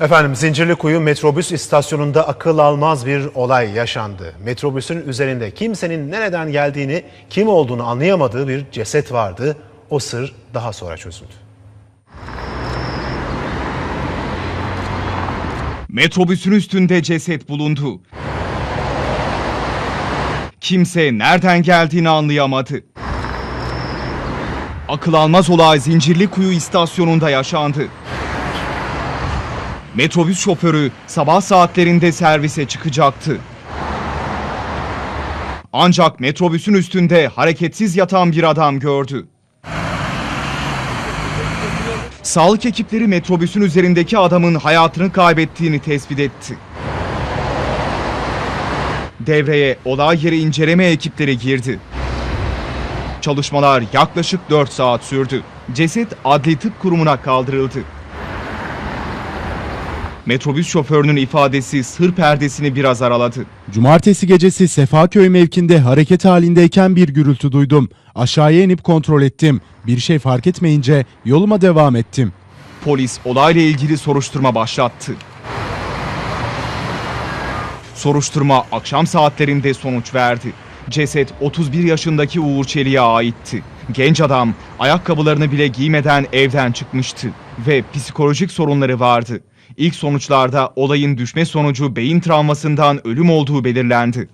Efendim Zincirlikuyu metrobüs istasyonunda akıl almaz bir olay yaşandı. Metrobüsün üzerinde kimsenin nereden geldiğini, kim olduğunu anlayamadığı bir ceset vardı. O sır daha sonra çözüldü. Metrobüsün üstünde ceset bulundu. Kimse nereden geldiğini anlayamadı. Akıl almaz olay Zincirlikuyu istasyonunda yaşandı. Metrobüs şoförü sabah saatlerinde servise çıkacaktı. Ancak metrobüsün üstünde hareketsiz yatan bir adam gördü. Sağlık ekipleri metrobüsün üzerindeki adamın hayatını kaybettiğini tespit etti. Devreye olay yeri inceleme ekipleri girdi. Çalışmalar yaklaşık 4 saat sürdü. Ceset adli tıp kurumuna kaldırıldı. Metrobüs şoförünün ifadesi sır perdesini biraz araladı. Cumartesi gecesi Sefaköy mevkinde hareket halindeyken bir gürültü duydum. Aşağıya inip kontrol ettim. Bir şey fark etmeyince yoluma devam ettim. Polis olayla ilgili soruşturma başlattı. Soruşturma akşam saatlerinde sonuç verdi. Ceset 31 yaşındaki Uğur Çelik'e aitti. Genç adam ayakkabılarını bile giymeden evden çıkmıştı ve psikolojik sorunları vardı. İlk sonuçlarda olayın düşme sonucu beyin travmasından ölüm olduğu belirlendi.